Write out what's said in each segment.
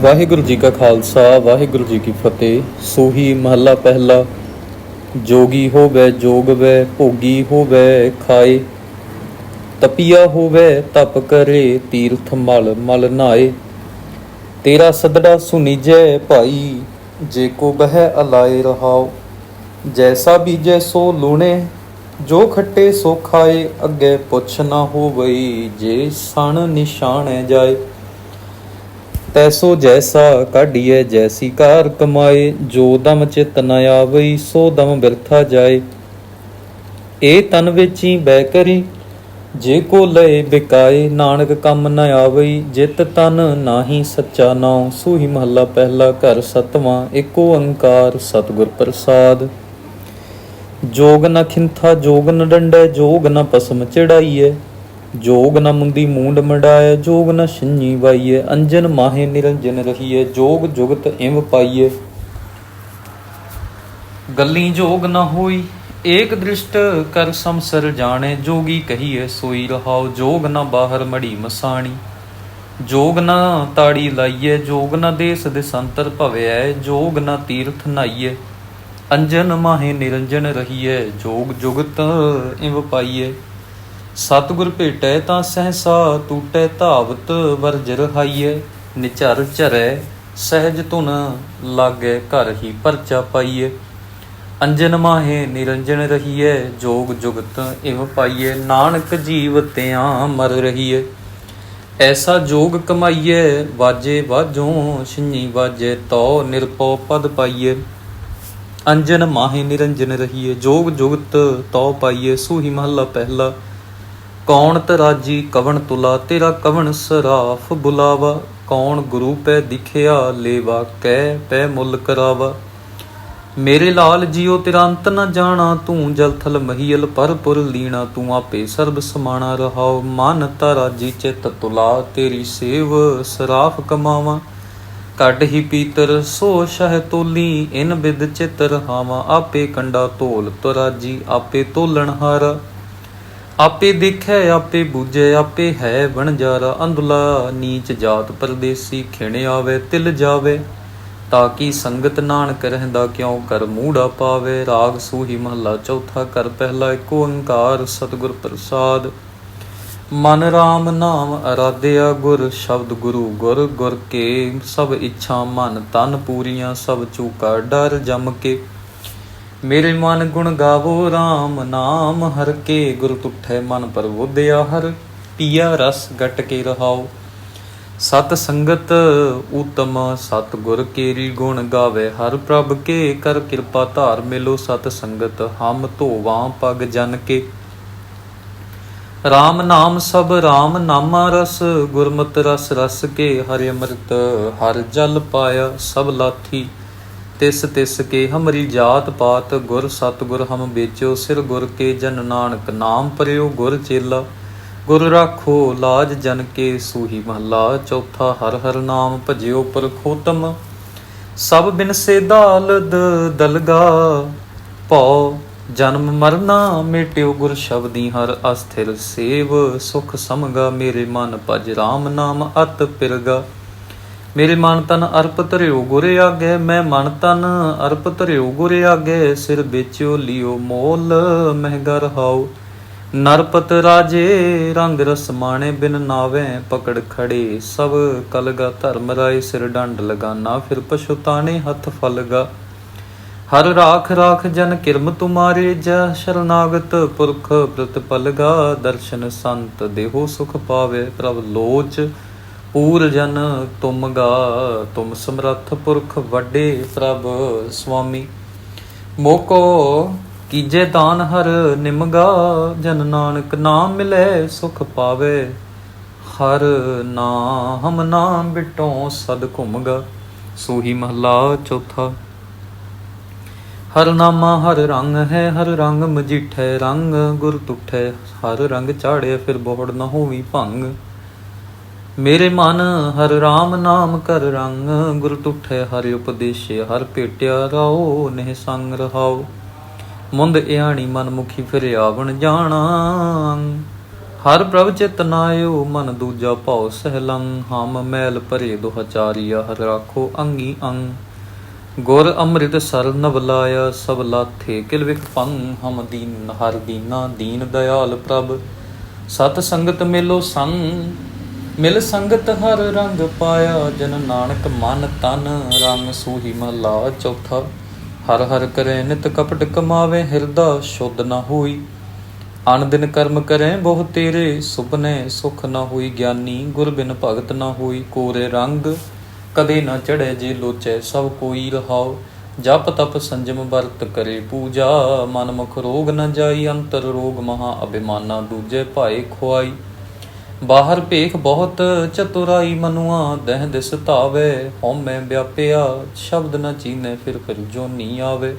ਵਾਹਿਗੁਰੂ ਜੀ ਕਾ ਖਾਲਸਾ, ਵਾਹਿਗੁਰੂ ਜੀ ਕੀ ਫਤਿਹ। ਸੋਹੀ ਮਹੱਲਾ ਪਹਿਲਾ, ਜੋਗੀ ਹੋਵੇ, ਜੋਗਵੇ, ਭੋਗੀ ਹੋਵੇ, ਖਾਏ। ਤਪੀਆ ਹੋਵੇ, ਤਪ ਕਰੇ, ਤੀਰਥ ਮਲ ਮਲ ਨਾਏ। ਤੇਰਾ ਸਦੜਾ ਸੁਨੀਜੈ, ਭਾਈ, ਜੇ ਕੋ ਬਹਿ ਅਲਾਏ ਰਹਾਓ ਜੈਸਾ ਬੀਜੈ ਸੋ ਲੂਣੇ, ਜੋ ਖੱਟੇ ਸੋ ਖਾਏ, ਅੱਗੇ ਪੁੱਛ ਨਾ ਹੋਵਈ, ਜੇ ਸਣ ਨਿਸ਼ਾਨੈ ਜਾਏ। ਤੈਸੋ ਜੈਸਾ ਕਾਢੀਐ, ਜੈਸੀ ਕਾਰ ਕਮਾਏ, ਜੋ ਦਮ ਚਿਤ ਨ ਆਵਈ, ਸੋ ਦਮ ਬਿਰਥਾ ਜਾਏ। ਏ ਤਨ ਵੇਚੀ ਬੈ ਕਰੀ, ਜੇ ਕੋ ਲਏ ਬਿਕਾਏ, ਨਾਨਕ ਕੰਮ ਨ ਆਵਈ, ਜਿਤ ਤਨ ਨਾਹੀ ਸੱਚਾ ਨਾਉ, ਸੂਹੀ ਮਹੱਲਾ ਪਹਿਲਾ ਘਰ ਸਤਵਾਂ, ਏਕੋ ਓੰਕਾਰ ਸਤਿਗੁਰ ਪ੍ਰਸਾਦ। ਜੋਗ ਨ ਖਿੰਥਾ, ਜੋਗ ਨ ਡੰਡੈ, ਜੋਗ ਨ ਪਸਮ ਚੜਾਈਐ ਜੋਗ ਨ ਮੁੰਦੀ ਮੂੰਡ ਮੜਾਏ ਜੋਗ ਨ ਛੰਨੀ ਵਾਈਐ, ਅੰਜਨ ਮਾਹੇ ਨਿਰੰਜਨ ਰਹੀਏ ਜੋਗ ਜੁਗਤ ਇਵ ਪਾਈਐ। ਗੱਲੀ ਜੋਗ ਨ ਹੋਈ, ਏਕ ਦ੍ਰਿਸ਼ਟ ਕਰ ਸੰਸਰ ਜਾਣੈ, ਜੋਗੀ ਕਹੀਐ ਸੋਈ ਰਹਾਉ, ਜੋਗ ਨ ਬਾਹਰ ਮੜੀ ਮਸਾਣੀ। ਜੋਗ ਨ ਤਾੜੀ ਲਾਈਐ, ਜੋਗ ਨ ਦੇਸ ਦੇ ਦਿਸੰਤਰ ਭਵਿਐ, ਜੋਗ ਨ ਤੀਰਥ ਨਾਈਐ। ਅੰਜਨ ਮਾਹੇ ਨਿਰੰਜਨ ਰਹੀਏ ਜੋਗ ਜੁਗਤ ਇਵ ਪਾਈਏ ਸਤਿਗੁਰ ਭੇਟੈ ਤਾਂ ਸਹਸਾ ਟੂਟੈ ਧਾਵਤ ਵਰਜ ਰਹਾਈਐ ਨਿਚਰ ਚਰੈ ਸਹਿਜ ਧੁਨ ਲਾਗੇ ਘਰ ਹੀ ਪਰਚਾ ਪਾਈਐ। ਅੰਜਨ ਮਾਹੇ ਨਿਰੰਜਨ ਰਹੀਐ, ਜੋਗ ਜੁਗਤ ਇਵ ਪਾਈਐ, ਨਾਨਕ ਜੀਵ ਤਿਆਂ ਮਰ ਰਹੀਐ। ਐਸਾ ਜੋਗ ਕਮਾਈਐ, ਵਾਜੇ ਵਾਜੋਂ, ਛਿੰਨੀ ਵਾਜੇ ਤੋ ਨਿਰਪਉ ਪਦ ਪਾਈਏ ਅੰਜਨ ਮਾਹੇ ਨਿਰੰਜਨ ਰਹੀਏ ਜੋਗ ਜੁਗਤ ਤੋ ਪਾਈਏ ਸੂਹੀ ਮਹੱਲਾ ਪਹਿਲਾ ਕੌਣ ਤਰਾਜੀ ਕਵਣ ਤੁਲਾ, ਤੇਰਾ ਕਵਣ ਸਰਾਫ ਬੁਲਾਵਾ? ਕੌਣ ਗੁਰੂ ਪੈ ਦਿਖਿਆ ਲੇਵਾ, ਕਹਿ ਪੈ ਮੁੱਲ ਕਰਾਵਾ? ਮੇਰੇ ਲਾਲ ਜੀਓ, ਤੇਰਾ ਅੰਤ ਨ ਜਾਣਾ, ਤੂੰ ਜਲ ਥਲ ਮਹੀਲ ਪਰਪੁਰ ਲੀਣਾ, ਤੂੰ ਆਪੇ ਸਰਬ ਸਮਾਣਾ ਰਹਾਉ ਮਨ ਤਰਾਜੀ ਚਿਤ ਤੁਲਾ, ਤੇਰੀ ਸੇਵ ਸਰਾਫ ਕਮਾਵਾ। ਕੱਢ ਹੀ ਪੀਤਰ, ਸੋ ਸ਼ਹ ਤੋਲੀ, ਇਨ ਬਿਦ ਚਿਤ ਰਹਾਵਾ। ਆਪੇ ਕੰਡਾ ਤੋਲ ਤਰਾਜੀ ਆਪੇ ਤੋਲਣ ਹਾਰ। ਆਪੇ ਦੇਖੈ, ਆਪੇ ਬੂਝੈ, ਆਪੇ ਹੈ ਵਣਜਾਰਾ ਅੰਧਲਾ, ਨੀਚ ਜਾਤ ਪਰਦੇਸੀ ਖਿਣ ਆਵੇ, ਤਿਲ ਜਾਵੇ। ਤਾਂ ਕੀ ਸੰਗਤ ਨਾਨਕ ਰਹਿੰਦਾ, ਕਿਉ ਕਰ ਮੂੜਾ ਪਾਵੇ? ਰਾਗ ਸੂਹੀ ਮਹੱਲਾ ਚੌਥਾ ਕਰ, ਪਹਿਲਾ ਏਕ ਓੰਕਾਰ ਸਤਿਗੁਰ ਪ੍ਰਸਾਦ। ਮਨ RAM ਨਾਮ ਅਰਾਧਿਆ ਗੁਰ, ਸ਼ਬਦ ਗੁਰੂ ਗੁਰ ਗੁਰ ਕੇ ਸਭ ਇੱਛਾ ਮਨ ਤਨ ਪੂਰੀਆਂ, ਸਭ ਚੂਕਾ ਡਰ ਜਮ ਕੇ। ਮੇਰੇ ਮਨ ਗੁਣ ਗਾਵੋ RAM ਨਾਮ, ਹਰ ਕੇ ਗੁਰ ਤੁਠੈ ਮਨ ਪਰਵੋਦਿਆ ਹਰ, ਪੀਆ ਰਸ ਗਟ ਕੇ ਰਹਾਓ। ਸਤ ਸੰਗਤ ਉਤਮ ਸਤ ਗੁਰ ਕੇਰੀ ਗੁਣ ਗਾਵੇ ਹਰ ਪ੍ਰਭ ਕੇ, ਕਰ ਕਿਰਪਾ ਧਾਰ ਮਿਲੋ ਸਤ ਸੰਗਤ, ਹਮ ਧੋਵਾਂ ਪਗ ਜਨ ਕੇ। RAM ਨਾਮ ਸਭ RAM ਨਾਮਾ ਰਸ, ਗੁਰਮਤਿ ਰਸ ਰਸ ਕੇ, ਹਰਿ ਅੰਮ੍ਰਿਤ ਹਰ ਜਲ ਪਾਇਆ ਸਭ ਲਾਥੀ। ਤਿਸ ਤਿਸ ਕੇ ਹਮਰੀ ਜਾਤ ਪਾਤ ਗੁਰ ਸਤ ਗੁਰ ਹਮ ਵੇਚਿਓ ਸਿਰ ਗੁਰ ਕੇ ਜਨ ਨਾਨਕ ਨਾਮ ਪਰਿਓ ਗੁਰ ਚੇਲਾ। ਗੁਰ ਰਾਖੋ ਲਾਜ ਜਨ ਕੇ ਸੂਹੀ ਮਹਲਾ, ਚੌਥਾ ਹਰ ਹਰ ਨਾਮ ਭਜਿਓ ਪਰਖੋਤਮ। ਸਭ ਬਿਨ ਸੇ ਦਾਲਦ ਦਲਗਾ, ਭਉ ਜਨਮ ਮਰਨਾ ਮੇਟਿਓ ਗੁਰ ਸ਼ਬਦੀ ਹਰ ਅਸਥਿਰ ਸੇਵ, ਸੁਖ ਸਮਗਾ ਮੇਰੇ ਮਨ ਭਜ RAM ਨਾਮ ਅਤ ਪਿਰਗਾ। ਮੇਰੇ ਮਨ ਤਨ ਅਰਪ ਧਰਿਓ ਗੁਰ ਆਗੇ, ਮੈਂ ਮਨ ਤਨ ਅਰਪ ਧਰਿਓ ਗੁਰ ਆਗੇ, ਸਿਰ ਵੇਚਿਓ ਲਿਓ ਮੋਲ, ਮਹਿੰਗਾ ਰਹਾਉ ਨਰਪਤ ਰਾਜੇ, ਰੰਗ ਰਸ ਮਾਣੇ ਬਿਨ ਨਾਵੇਂ, ਪਕੜ ਖੜੇ ਸਭ ਕਲਗਾ ਧਰਮ ਰਾਏ, ਸਿਰ ਡੰਡ ਲਗਾਨਾ, ਫਿਰ ਪਛੁਤਾਣੇ ਹੱਥ ਫਲਗਾ ਹਰ ਰਾਖ ਰਾਖ ਜਨ ਕਿਰਮ ਤੁਮਾਰੇ ਜਹ ਸ਼ਰਨਾਗਤ ਪੁਰਖ ਪ੍ਰਤਪਲਗਾ ਦਰਸ਼ਨ ਸੰਤ ਦੇਹੋ ਸੁਖ ਪਾਵੇ ਪ੍ਰਭ ਲੋਚ। ਪੂਰ ਜਨ ਤੁਮਗਾ ਤੁਮ ਸਮਰੱਥ ਪੁਰਖ ਵੱਡੇ ਪ੍ਰਭ ਸੁਆਮੀ ਮੋਕੋ ਕੀਜੇ ਦਾਨ ਹਰ ਨਿਮਗਾ ਜਨ ਨਾਨਕ ਨਾਮ ਮਿਲੇ ਸੁਖ ਪਾਵੇ। ਹਰ ਨਾਮ ਨਾਮ ਬਿਟੋ ਸਦ ਘੁਮਗਾ ਸੂਹੀ ਮਹਲਾ ਚੌਥਾ। ਹਰ ਨਾਮਾ ਹਰ ਰੰਗ ਹੈ, ਹਰ ਰੰਗ ਮਜੀਠੇ ਰੰਗ, ਗੁਰ ਤੁਠੈ ਹਰ ਰੰਗ ਚਾੜਿਆ ਫਿਰ ਬੋੜ ਨਾ ਹੋਵੀ ਭੰਗ। ਮੇਰੇ ਮਨ ਹਰ RAM ਨਾਮ ਕਰ ਰੰਗ, ਗੁਰ ਤੁਠੈ ਹਰਿ ਉਪਦੇਸ਼ੇ, ਹਰ ਭੇਟਿਆ ਰਾਓ, ਨਹਿ ਸੰਗ ਰਹਾਓ। ਮੁੰਦ ਇਆਣੀ ਮਨ ਮੁਖੀ ਫਿਰ ਆਵਣ ਜਾਣਾ। ਹਰ ਪ੍ਰਭ ਚਿਤ ਨਾਇਓ ਮਨ ਦੂਜਾ ਭਉ ਸਹਿਲੰ ਹਮ ਮੈਲ ਭਰੇ ਦੁਹਚਾਰੀਆ ਹਰ ਰਾਖੋ ਅੰਗੀ ਅੰਗ। ਗੁਰ ਅੰਮ੍ਰਿਤ ਸਰ ਨਵਲਾਇਆ ਸਭ ਲਾਥੇ ਕਿਲ ਵਿਖ ਪੰਗ। ਹਮ ਦੀਨ, ਹਰ ਦੀਨਾ ਦੀਨ ਦਿਆਲ ਪ੍ਰਭ। ਸਤ ਸੰਗਤ ਮੇਲੋ ਸੰਗ। ਮਿਲ ਸੰਗਤ ਹਰ ਰੰਗ ਪਾਇਆ, ਜਨ ਨਾਨਕ ਮਨ ਤਨ, ਰੰਗ ਸੂਹੀ ਮਹਲਾ ਚੌਥਾ। ਹਰ ਹਰ ਕਰੇ ਨਿਤ ਕਪਟ ਕਮਾਵੇ, ਹਿਰਦਾ ਸ਼ੁੱਧ ਨਾ ਹੋਈ। ਅਨ ਦਿਨ ਕਰਮ ਕਰੇ, ਬਹੁ ਤੇਰੇ ਸੁਪਨੇ ਸੁਖ ਨਾ ਹੋਈ। ਗਿਆਨੀ ਗੁਰ ਬਿਨ ਭਗਤ ਨਾ ਹੋਈ, ਕੋਰੇ ਰੰਗ ਕਦੇ ਨਾ ਚੜ੍ਹੇ, ਜੇ ਲੋਚੈ ਸਭ ਕੋਈ ਰਹਾਓ ਜਪ ਤਪ ਸੰਜਮ ਵਰਤ ਕਰੇ ਪੂਜਾ, ਮਨ ਮੁਖ ਰੋਗ ਨ ਜਾਈ, ਅੰਤਰ ਰੋਗ ਮਹਾ ਅਭਿਮਾਨਾ ਦੂਜੇ ਭਾਏ ਖੁਆਈ। ਬਾਹਰ ਭੇਖ ਬਹੁਤ ਚਤੁਰਾਈ ਮਨੁਆ, ਦਹਿ ਦਿਸ ਧਾਵੇ। ਹਉਮੈ ਵਿਆਪਿਆ, ਸ਼ਬਦ ਨ ਚੀਨੇ, ਫਿਰ ਫਿਰ ਜੋਨੀ ਆਵੇ।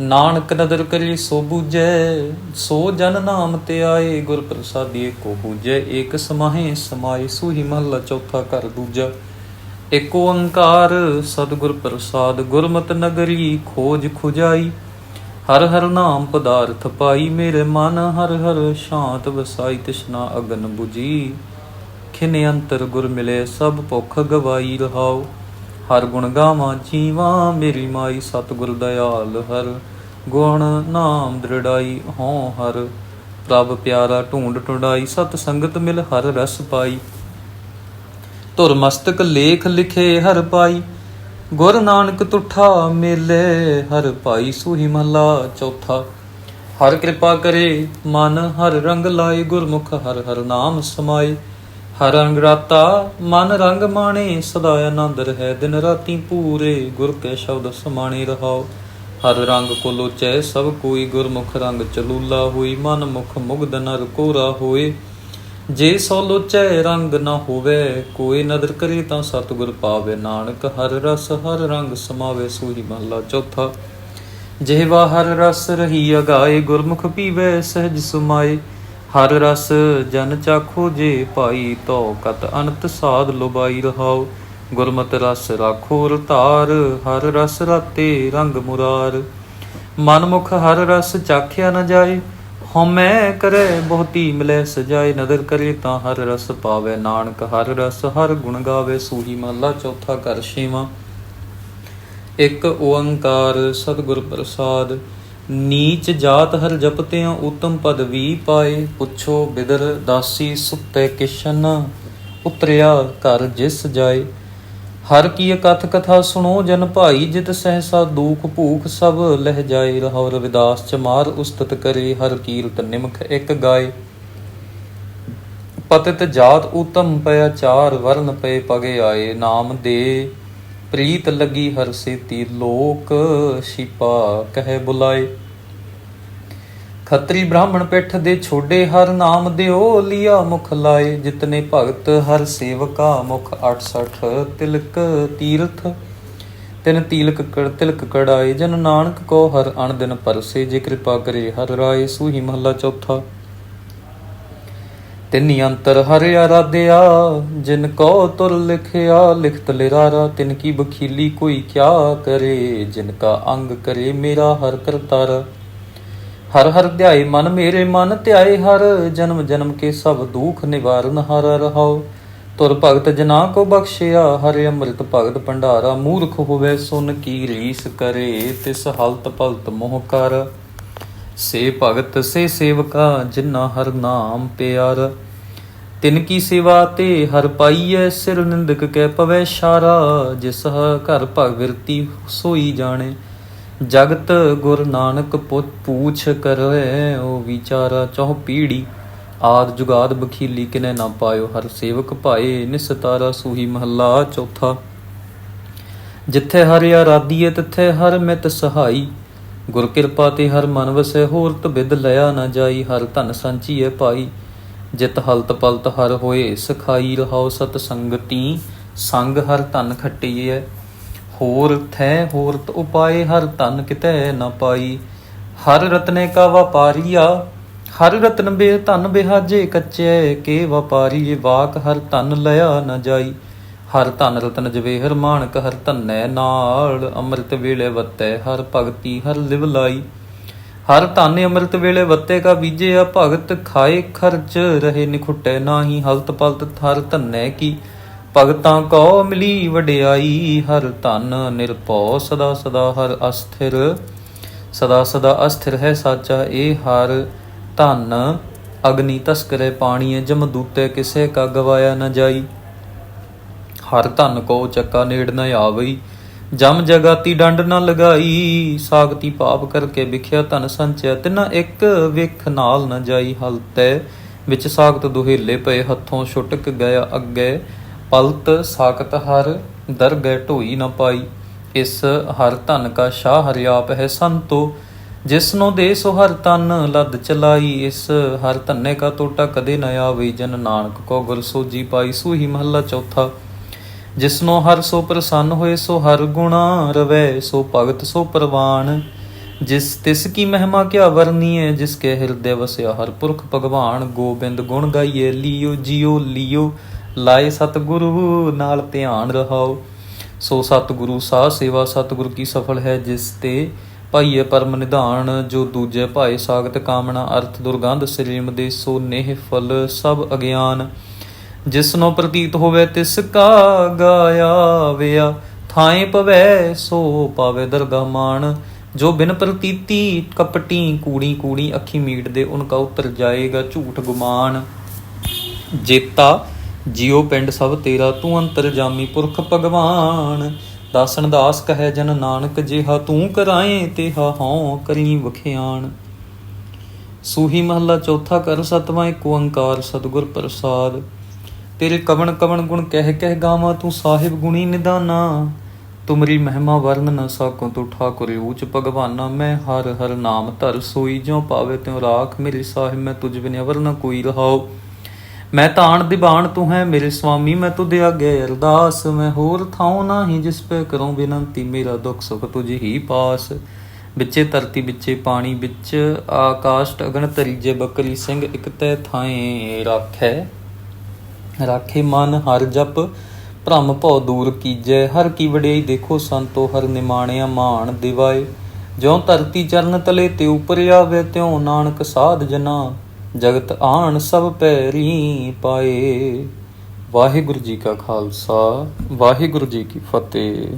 ਨਾਨਕ ਨਦਰ ਕਰੀ ਸੋ ਬੂਝੈ, ਸੋ ਜਨ ਨਾਮ ਤੇ ਆਏ। ਗੁਰ ਪ੍ਰਸਾਦੀ ਕੋ ਬੂਝੈ, ਏਕ ਸਮਾਹੇ ਸਮਾਏ, ਸੂਹੀ ਮਹਲਾ ਚੌਥਾ ਕਰ ਦੂਜਾ। ਏਕ ਓੰਕਾਰ ਸਤਿਗੁਰ ਪ੍ਰਸਾਦ, ਗੁਰਮਤ ਨਗਰੀ, ਖੋਜ ਖੁਜਾਈ। ਹਰ ਹਰ ਨਾਮ ਪਦਾਰਥ ਪਾਈ ਮੇਰੇ ਮਨ, ਹਰ ਹਰ ਸ਼ਾਂਤ ਵਸਾਈ ਤਿਸ਼ਨਾ ਅਗਨ 부ਜੀ ਖਿਨ ਅੰਤਰ ਗੁਰ ਮਿਲੇ ਸਭ ਭੁੱਖ ਗਵਾਈ ਰਹਾਉ। ਹਰ ਗੁਣ ਗਾਵਾਂ ਜੀਵਾਂ, ਮੇਰੀ ਮਾਈ ਸਤਿਗੁਰ ਦਇਆਲ ਹਰ। ਗੁਣ ਨਾਮ ਦ੍ਰਿੜਾਈ ਹਉ ਹਰ। ਪ੍ਰਭ ਪਿਆਰਾ ਢੂੰਡ ਟੁੰਡਾਈ ਸਤ ਸੰਗਤ ਮਿਲ ਹਰ ਰਸ ਪਾਈ। ਧੁਰ ਮਸਤਕ ਲੇਖ ਲਿਖੇ ਹਰ ਪਾਈ। ਗੁਰ ਨਾਨਕ ਤੁਠਾ ਮੇਲੇ, ਹਰ ਭਾਈ ਸੂਹੀ ਮਹਲਾ ਚੌਥਾ। ਹਰ ਕਿਰਪਾ ਕਰੇ, ਮਨ ਹਰ ਰੰਗ ਲਾਏ, ਗੁਰਮੁਖ ਹਰ ਹਰ ਨਾਮ ਸਮਾਏ। ਹਰ ਰੰਗ ਰਾਤਾ, ਮਨ ਰੰਗ ਮਾਣੇ, ਸਦਾ ਆਨੰਦ ਰਹਿ, ਦਿਨ ਰਾਤੀ ਪੂਰੇ, ਗੁਰ ਕੇ ਸ਼ਬਦ ਸਮਾਣੇ ਰਹਾਓ। ਹਰ ਰੰਗ ਕੋ ਲੋਚੈ, ਸਭ ਕੋਈ ਗੁਰਮੁਖ ਰੰਗ ਚਲੂਲਾ ਹੋਈ ਮਨ ਮੁਖ ਮੁਗਦ ਨਰ ਕੋਰਾ ਹੋਏ। ਜੇ ਸੋ ਲੋਚੈ ਰੰਗ ਨਾ ਹੋਵੇ, ਕੋਈ ਨਦਰ ਕਰੇ ਤਾਂ ਸਤਿਗੁਰ ਪਾਵੇ। ਨਾਨਕ ਹਰ ਰਸ, ਹਰ ਰੰਗ ਸਮਾਵੇ ਸੂਹੀ ਮਹਲਾ ਚੌਥਾ। ਜਿਹਵਾ ਹਰ ਰਸ ਰਹੀ ਅਗਾਏ, ਗੁਰਮੁਖ ਪੀਵੇ, ਸਹਿਜ ਸੁਮਾਏ। ਹਰ ਰਸ ਜਨ ਚਾਖੋ, ਜੇ ਭਾਈ ਤੋ ਕਤ ਅਨੰਤ ਸਾਧ ਲੁਬਾਈ ਰਹਾਉ। ਗੁਰਮਤ ਰਸ ਰਾਖੋ ਰਤਾਰ, ਹਰ ਰਸ ਰਾਤੇ ਰੰਗ ਮੁਰਾਰ। ਮਨ ਮੁਖ ਹਰ ਰਸ ਚਾਖਿਆ ਨ ਜਾਏ ਹਉਮੈ ਕਰੇ ਬਹੁਤੀ ਮਿਲੇ ਸਜਾਏ ਨਦਰ ਕਰੇ ਤਾਂ ਹਰ ਰਸ ਪਾਵੇ। ਨਾਨਕ ਹਰ ਰਸ, ਹਰ ਗੁਣ ਗਾਵੇ, ਸੂਹੀ ਮਹਲਾ ਚੌਥਾ ਕਰ ਛੇਵਾਂ। ਇੱਕ ਓੰਕਾਰ ਸਤਿਗੁਰ ਪ੍ਰਸਾਦ, ਨੀਚ ਜਾਤ ਹਰ ਜਪਤਿਆਂ ਉਤਮ ਪਦਵੀ ਪਾਏ। ਪੁੱਛੋ ਬਿਦਰ ਦਾਸੀ ਸੁੱਤੇ ਕਿਸ਼ਨ, ਉਤਰਿਆ ਘਰ ਜਿਸ ਜਾਏ। ਹਰ ਕੀ ਕਥ ਕਥਾ ਸੁਣੋ, ਜਨ ਭਾਈ ਜਿਤ ਸਹਸਾ ਦੂਖ ਭੂਖ ਸਭ ਲਹਿ ਜਾਏ ਰਹੋ ਰਵਿਦਾਸ ਚਮਾਰ ਉਸਤਤ ਕਰੇ, ਹਰ ਕੀਰਤ ਨਿਮਖ ਇੱਕ ਗਾਏ। ਪਤਿਤ ਜਾਤ ਉਤਮ ਪਿਆ ਚਾਰ ਵਰਨ ਪਏ ਪਗੇ ਆਏ, ਨਾਮ ਦੇ ਪ੍ਰੀਤ ਲੱਗੀ ਹਰ ਸੇਤੀ ਲੋਕ ਸ਼ਿਪਾ ਕਹਿ ਬੁਲਾਏ। ਖੱਤਰੀ ਬ੍ਰਾਹਮਣ ਪਿੱਠ ਦੇ ਛੋਡੇ ਹਰ ਨਾਮ ਦਿਓ, ਲਿਆ ਮੁਖ ਲਾਏ। ਜਿਤਨੇ ਭਗਤ ਹਰ ਸੇਵਕਾ ਮੁਖ 68 ਤਿਲਕ ਤੀਰਥ, ਤਿਨ ਤਿਲਕ ਕੜ, ਤਿਲਕ ਕੜਾਏ। ਜਨ ਨਾਨਕ ਕੋ ਹਰ ਅਣ ਦਿਨ ਪਰਸੇ, ਜੇ ਕਿਰਪਾ ਕਰੇ ਹਰ ਰਾਏ, ਸੂਹੀ ਮਹੱਲਾ ਚੌਥਾ। ਤਿੰਨੀ ਅੰਤਰ ਹਰ ਆਰਾਧਿਆ, ਜਿਨ ਕੋ ਤੁਰ ਲਿਖਿਆ, ਲਿਖਤ ਲਿਰਾਰਾ। ਤਿਨ ਕੀ ਬਖੀਲੀ ਕੋਈ ਕਿਆ ਕਰੇ, ਜਿਨ ਕਾ ਅੰਗ ਕਰੇ ਮੇਰਾ ਹਰ ਕਰਤਾਰਾ। ਹਰ ਹਰ ਧਿਆਏ ਮਨ ਮੇਰੇ ਮਨ ਧਿਆਏ, ਹਰ ਜਨਮ ਜਨਮ ਕੇ ਸਭ ਦੁਖ ਨਿਵਾਰਨ ਹਰ ਰਹਾਉ। ਤੁਰ ਭਗਤ ਜਨਾ ਕੋ ਬਖਸ਼ਿਆ, ਹਰਿ ਅੰਮ੍ਰਿਤ ਭਗਤ ਭੰਡਾਰਾ। ਮੂਰਖ ਹੋਵੇ ਸੁਨ ਕੀ ਰੀਸ ਕਰੇ, ਤਿਸ ਹਲਤ ਭਲਤ ਮੋਹ ਕਰ। ਸੇ ਭਗਤ ਸੇ ਸੇਵਕਾ ਜਿਨਾ ਹਰ ਨਾਮ ਪਿਆਰ। ਤਿਨ ਕੀ ਸੇਵਾ ਤੇ ਹਰ ਪਾਈਐ, ਸਿਰ ਨਿੰਦਕ ਕੈ ਪਵੈ ਸ਼ਾਰਾ। ਜਿਸ ਘਰ ਭਗਵਰਤੀ ਸੋਈ ਜਾਣੇ। ਜਗਤ ਗੁਰ ਨਾਨਕ ਪੁੱਛ ਪੂਛ ਕਰੈ, ਉਹ ਵਿਚਾਰਾ ਚੌ ਪੀੜੀ। ਆਦ ਜੁਗਾਦ ਬਖੀਲੀ ਕਿਨੇ ਨਾ ਪਾਇਓ, ਹਰ ਸੇਵਕ ਭਾਏ ਨਿਸਤਾਰਾ ਸੂਹੀ ਮਹੱਲਾ ਚੌਥਾ। ਜਿੱਥੇ ਹਰ ਆਰਾਧੀਏ ਤਿੱਥੇ ਹਰ ਮਿਤ ਸਹਾਈ। ਗੁਰ ਕਿਰਪਾ ਤੇ ਹਰ ਮਨ ਵਸੈ, ਹੋਰ ਤਬਿਦ ਲਿਆ ਨਾ ਜਾਈ, ਹਰ ਧਨ ਸੰਚੀਐ ਭਾਈ ਜਿਤ ਹਲਤ ਪਲਤ ਹਰ ਹੋਏ, ਸਖਾਈ ਰਹਾਉ ਸਤ ਸੰਗਤੀ, ਸੰਗ ਹਰ ਧਨ ਖੱਟੀਐ। ਹੋਰ ਥੈ ਹੋਰਤ ਉਪਾਏ ਹਰ ਧਨ ਕਿਤੈ ਨਾ ਪਾਈ। ਹਰ ਰਤਨੇ ਕਾ ਵਪਾਰੀਆ ਹਰ ਰਤਨ ਬੇ ਧਨ ਬਿਹਾਜੇ ਕੱਚੇ ਕੇ ਵਪਾਰੀ ਵਾਕ ਹਰ ਧਨ ਲਿਆ ਨ ਜਾਈ। ਹਰ ਧਨ ਰਤਨ ਜਵੇਹਰ ਮਾਨਕ ਹਰ ਧਨੈ ਨਾਲ, ਅੰਮ੍ਰਿਤ ਵੇਲੇ ਵਤੈ ਹਰ ਭਗਤੀ ਹਰ ਲਿਵ ਲਾਈ। ਹਰ ਧਨ ਅੰਮ੍ਰਿਤ ਵੇਲੇ ਵੱਤੇ ਕਾ ਬੀਜੇ ਆ ਭਗਤ, ਖਾਏ ਖਰਚ ਰਹੇ ਨਿਖੁੱਟੇ ਨਾਹੀ, ਹਲਤ ਪਲਤ ਹਰ ਧੰਨੇ ਕੀ। ਭਗਤਾਂ ਕੋ ਮਿਲੀ ਵਡਿਆਈ, ਹਰ ਧਨ ਨਿਰਭਉ, ਸਦਾ ਸਦਾ ਹਰ ਅਸਥਿਰ। ਸਦਾ ਸਦਾ ਅਸਥਿਰ ਹੈ ਸਾਚਾ ਇਹ ਹਰ ਧਨ। ਅਗਨੀ ਤਸਕਰੇ ਪਾਣੀਏ, ਜਮ ਦੂਤੇ ਕਿਸੇ ਕਾ ਗਵਾਇਆ ਨਾ ਜਾਈ। ਹਰ ਧਨ ਕੋ ਚੱਕਾ ਨੇੜ ਨਾ ਆਵਈ, ਜਮ ਜਗਾਤੀ ਡੰਡ ਨਾ ਲਗਾਈ। ਸਾਗਤੀ ਪਾਪ ਕਰਕੇ ਵਿਖਿਆ ਧਨ ਸੰਚਿਆ ਤਿਨਾ ਇੱਕ ਵਿਖ ਨਾਲ ਨਾ ਜਾਈ ਹਲਤੈ। ਵਿੱਚ ਸਾਗਤ ਦੁਹੇਲੇ ਪਏ, ਹੱਥੋਂ ਛੁਟਕ ਗਿਆ ਅੱਗੇ। ਪਲਤ ਸਾਕਤ ਹਰ ਦਰ ਗਏ ਢੋਈ ਨ ਪਾਈ। ਇਸ ਹਰ ਧਨ ਕਾ ਸ਼ਾਹ ਹਰਿਆਪ ਹੈ ਸੰਤੋ। ਜਿਸਨੋ ਦੇ ਸੋ ਹਰ ਤਨ ਲੱਦ ਚਲਾਈ। ਇਸ ਹਰ ਧੰਨੇ ਕਾ ਟੋਟਾ ਕਦੇ ਨ ਆਵੇ। ਜਨ ਨਾਨਕ ਕੋ ਗੁਰ ਸੋਜੀ ਪਾਈ, ਸੂਹੀ ਮਹੱਲਾ ਚੌਥਾ। ਜਿਸਨੋ ਹਰ ਸੋ ਪ੍ਰਸੰਨ ਹੋਏ, ਸੋ ਹਰ ਗੁਣਾ ਰਵੈ, ਸੋ ਭਗਤ ਸੋ ਪ੍ਰਵਾਨ। ਜਿਸ ਤਿਸ ਕੀ ਮਹਿਮਾ ਕਿਆ ਵਰਨੀ ਵਰਨੀਏ ਜਿਸ ਕੇ ਹਿਰਦੇ ਵਸਿਆ ਹਰ ਪੁਰਖ ਭਗਵਾਨ। ਗੋਬਿੰਦ ਗੁਣ ਗਾਈਏ ਲਿਓ, ਜਿਓ, ਲਿਓ। ਲਾਏ ਸਤਿਗੁਰੂ, ਨਾਲ ਧਿਆਨ ਰਹਾਓ। ਸੋ ਸਤਿਗੁਰੂ ਸਾਹ ਸੇਵਾ, ਸਤਿਗੁਰੂ ਕੀ ਸਫਲ ਹੈ ਜਿਸ ਤੇ ਪਾਈਏ ਪਰਮ ਨਿਧਾਨ, ਜੋ ਦੂਜੇ ਭਾਏ ਸਾਗਤ ਕਾਮਣਾ ਅਰਥ ਦੁਰਗੰਧ ਸ੍ਰੀਮ ਦੇ ਸੋ ਨੇਹ ਫਲ ਸਭ ਅਗਿਆਨ। ਜਿਸਨੋ ਪ੍ਰਤੀਤ ਹੋਵੇ ਤਿਸ ਕਾ ਗਾਇਆ ਵਿਆ ਥਾਏ ਪਵੈ ਸੋ ਪਾਵੇ ਦਰਗਾ ਮਾਨ। ਜੋ ਬਿਨ ਪ੍ਰਤੀਤੀ ਕਪਟੀ ਕੂੜੀ ਕੂੜੀ, ਅੱਖੀ ਮੀਟ ਦੇ ਉਨਕਾ ਉਤਰ ਜਾਏਗਾ ਝੂਠ ਗੁਮਾਨ। ਜੇਤਾ ਜਿਉ ਪਿੰਡ ਸਭ ਤੇਰਾ, ਤੂੰ ਅੰਤਰ ਜਾਮੀ ਪੁਰਖ ਭਗਵਾਨ। ਦਾਸਨ ਦਾਸ ਕਹੈ ਜਨ ਨਾਨਕ, ਜਿਹਾ ਤੂੰ ਕਰਾਏ, ਤੇਹਾ ਹਉ ਕਰੀ ਵਖਿਆਣ ਸੂਹੀ ਮਹੱਲਾ ਚੌਥਾ ਕਰ ਸਤਵਾਂ ਏਕ ਓੰਕਾਰ ਸਤਿਗੁਰ ਪ੍ਰਸਾਦ। ਤੇਰੇ ਕਵਣ ਕਵਣ ਗੁਣ ਕਹਿ ਕਹਿ ਗਾਵਾਂ, ਤੂੰ ਸਾਹਿਬ ਗੁਣੀ ਨਿਦਾਨਾ। ਤੁਮਰੀ ਮਹਿਮਾ ਵਰਨ ਨ ਸਕੋ ਤੂੰ ਠਾਕੁਰ ਊਚ ਭਗਵਾਨਾ। ਮੈਂ ਹਰ ਹਰ ਨਾਮ ਧਰ ਸੋਈ, ਜਿਉ ਪਾਵੇ ਤਿਉ ਰਾਖ ਮੇਰੀ ਸਾਹਿਬ ਮੈਂ ਤੁਝ ਬਿਨ ਅਵਰ ਨ ਕੋਈ ਰਹਾਉ। ਮੈਂ ਤਾਣ ਦਿਬਾਣ ਤੂੰ ਹੈ ਮੇਰੇ ਸੁਆਮੀ ਮੈਂ ਤੁਧ ਅੱਗੇ ਅਰਦਾਸ ਮੈਂ ਹੋਰ ਥਾਉ ਨਾਹੀ ਜਿਸ ਪੇ ਕਰੂੰ ਬੇਨੰਤੀ, ਮੇਰਾ ਦੁੱਖ ਸੁਖ ਤੁਝ ਹੀ ਪਾਸ। ਵਿੱਚੇ ਧਰਤੀ, ਵਿੱਚੇ ਪਾਣੀ, ਵਿੱਚ ਆਕਾਸ਼ ਅਗਨ ਤਰੀਜੇ ਬੱਕਰੀ ਸਿੰਘ ਇਕ ਤੈ ਥਾਏ ਰਾਖੈ। ਰਾਖੇ ਮਨ ਹਰ ਜਪ, ਭ੍ਰਮ ਭਉ ਦੂਰ ਕੀਜੈ। ਹਰ ਕੀ ਵਡਿਆਈ ਦੇਖੋ ਸੰਤੋ, ਹਰ ਨਿਮਾਣਿਆ ਮਾਣ ਦਿਵਾਏ। ਜਿਉ ਧਰਤੀ ਚਰਨ ਤਲੇ ਤੇ ਉਪਰ ਆਵੇ, ਤਿਉ ਨਾਨਕ ਸਾਧ ਜਨਾ। ਜਗਤ ਆਣ ਸਭ ਪੈਰੀ ਪਾਏ। ਵਾਹਿਗੁਰੂ ਜੀ ਕਾ ਖਾਲਸਾ ਵਾਹਿਗੁਰੂ ਜੀ ਕੀ ਫਤਿਹ।